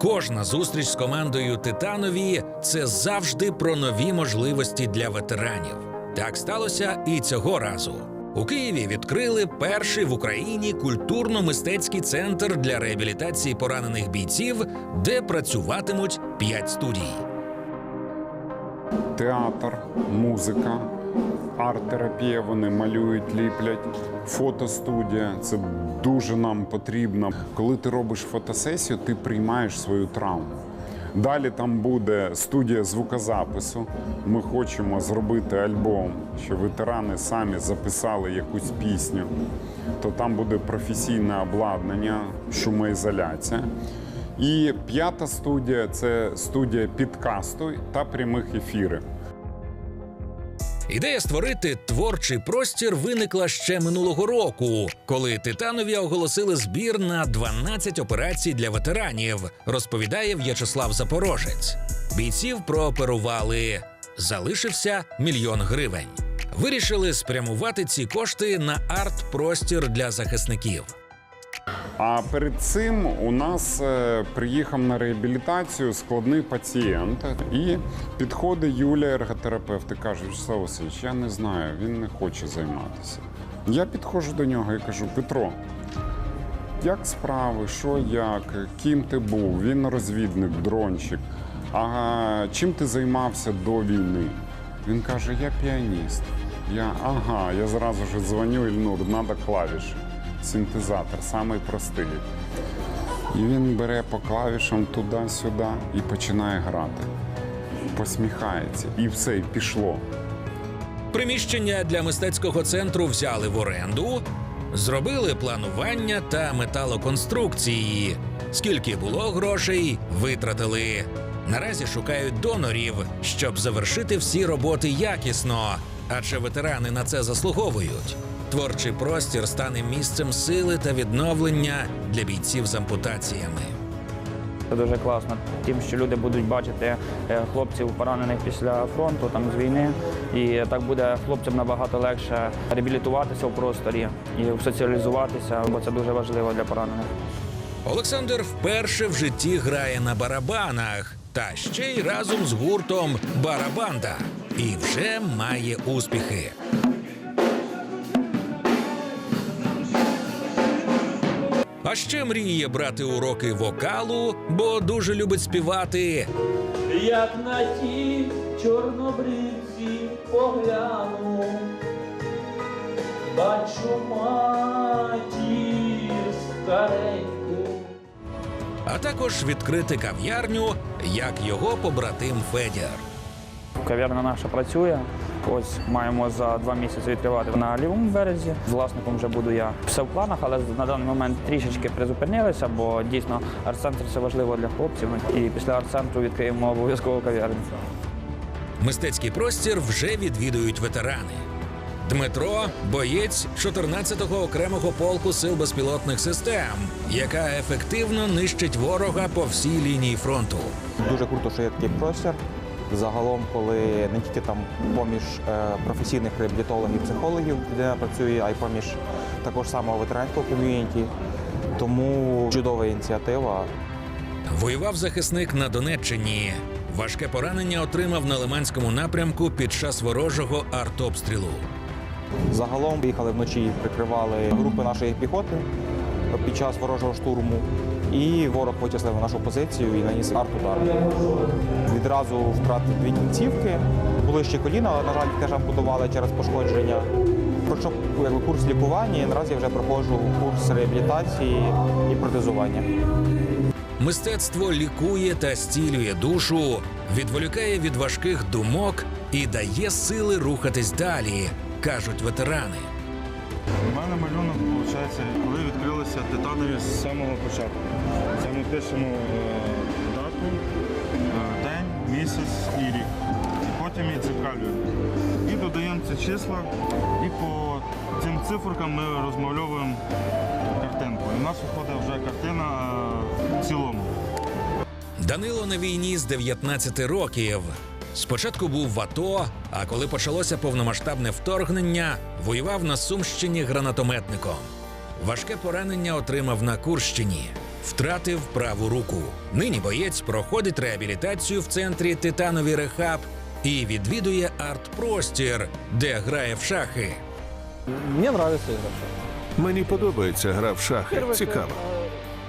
Кожна зустріч з командою Титанові це завжди про нові можливості для ветеранів. Так сталося і цього разу. У Києві відкрили перший в Україні культурно-мистецький центр для реабілітації поранених бійців, де працюватимуть п'ять студій. театр, музика, арт-терапія. Вони малюють, ліплять, фотостудія. Це дуже нам потрібно. Коли ти робиш фотосесію, ти приймаєш свою травму. Далі там буде студія звукозапису. Ми хочемо зробити альбом, що ветерани самі записали якусь пісню. То там буде професійне обладнання, шумоізоляція. І п'ята студія це студія підкасту та прямих ефірів. Ідея створити творчий простір виникла ще минулого року, коли Титанові оголосили збір на 12 операцій для ветеранів, розповідає В'ячеслав Запорожець. Бійців прооперували. Залишився мільйон гривень. Вирішили спрямувати ці кошти на арт-простір для захисників. А перед цим у нас е, приїхав на реабілітацію складний пацієнт, і підходить Юля, ерготерапевт, і каже: Вячеслав Васильович, я не знаю, він не хоче займатися. Я підходжу до нього і кажу: Петро, як справи, що як, ким ти був? Він розвідник, дрончик. А чим ти займався до війни? Він каже: Я піаніст. Я ага, я зразу ж дзвоню Ільнур, треба клавіші. Синтезатор, самий простий. І він бере по клавішам туди-сюди і починає грати. Посміхається. І все, і пішло. Приміщення для мистецького центру взяли в оренду, зробили планування та металоконструкції. Скільки було грошей, витратили. Наразі шукають донорів, щоб завершити всі роботи якісно, адже ветерани на це заслуговують. Творчий простір стане місцем сили та відновлення для бійців з ампутаціями. Це дуже класно, тим, що люди будуть бачити е, хлопців поранених після фронту, там з війни, і так буде хлопцям набагато легше реабілітуватися в просторі і соціалізуватися, бо це дуже важливо для поранених. Олександр вперше в житті грає на барабанах, та ще й разом з гуртом Барабанда. І вже має успіхи. Ще мріє брати уроки вокалу, бо дуже любить співати. як на ті чорнобривці погляну, бачу матір стареньку. а також відкрити кав'ярню, як його побратим Федір. Кав'ярна наша працює. Ось маємо за два місяці відкривати на лівому березі. З власником вже буду я. Все в планах, але на даний момент трішечки призупинилися, бо дійсно арт-центр це важливо для хлопців. І після арт-центру відкриємо обов'язково кав'ярню. Мистецький простір вже відвідують ветерани. Дмитро боєць 14-го окремого полку сил безпілотних систем, яка ефективно нищить ворога по всій лінії фронту. Дуже круто, що є такий простір. Загалом, коли не тільки там поміж е, професійних реабілітологів, психологів людина працює, а й поміж також самого ветеранського ком'юніті. Тому чудова ініціатива. Воював захисник на Донеччині. Важке поранення отримав на Лиманському напрямку під час ворожого артобстрілу. Загалом їхали вночі, прикривали групи нашої піхоти під час ворожого штурму. І ворог витіслив на нашу позицію і наніс арт-удар. Відразу втратив дві кінцівки. Були ще коліна, але, на жаль, теж ампутували через пошкодження. Пройшов курс лікування і наразі вже проходжу курс реабілітації і протезування. Мистецтво лікує та стілює душу, відволікає від важких думок і дає сили рухатись далі, кажуть ветерани. У мене малюнок, виходить, коли відкрилися титанові з самого початку. Це ми пишемо е, дату, е, день, місяць і рік. Потім її дзеркалюємо. І додаємо ці числа, і по цим циферкам ми розмальовуємо картинку. І в нас виходить вже картина е, в цілому. Данило на війні з 19 років. Спочатку був в АТО, а коли почалося повномасштабне вторгнення, воював на Сумщині гранатометником. Важке поранення отримав на Курщині. втратив праву руку. Нині боєць проходить реабілітацію в центрі Титанові Рехаб і відвідує арт-простір, де грає в шахи. Мені подобається гра в шахи. Цікаво.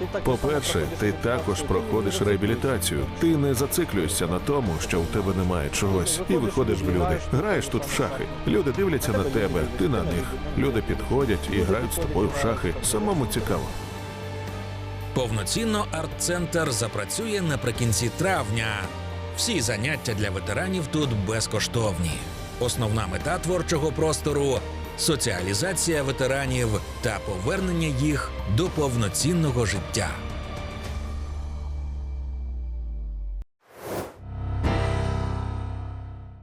э, ты так По-перше, само ти проходишь також курсы, проходиш и реабілітацію. Ти не зациклюєшся на тому, що у тебе немає чогось, і виходиш в люди. Граєш тут в шахи. Люди дивляться на тебе, ти на них. Люди підходять і грають з тобою в шахи. Самому цікаво. Повноцінно арт-центр запрацює наприкінці травня. Всі заняття для ветеранів тут безкоштовні. Основна мета творчого простору соціалізація ветеранів та повернення їх до повноцінного життя.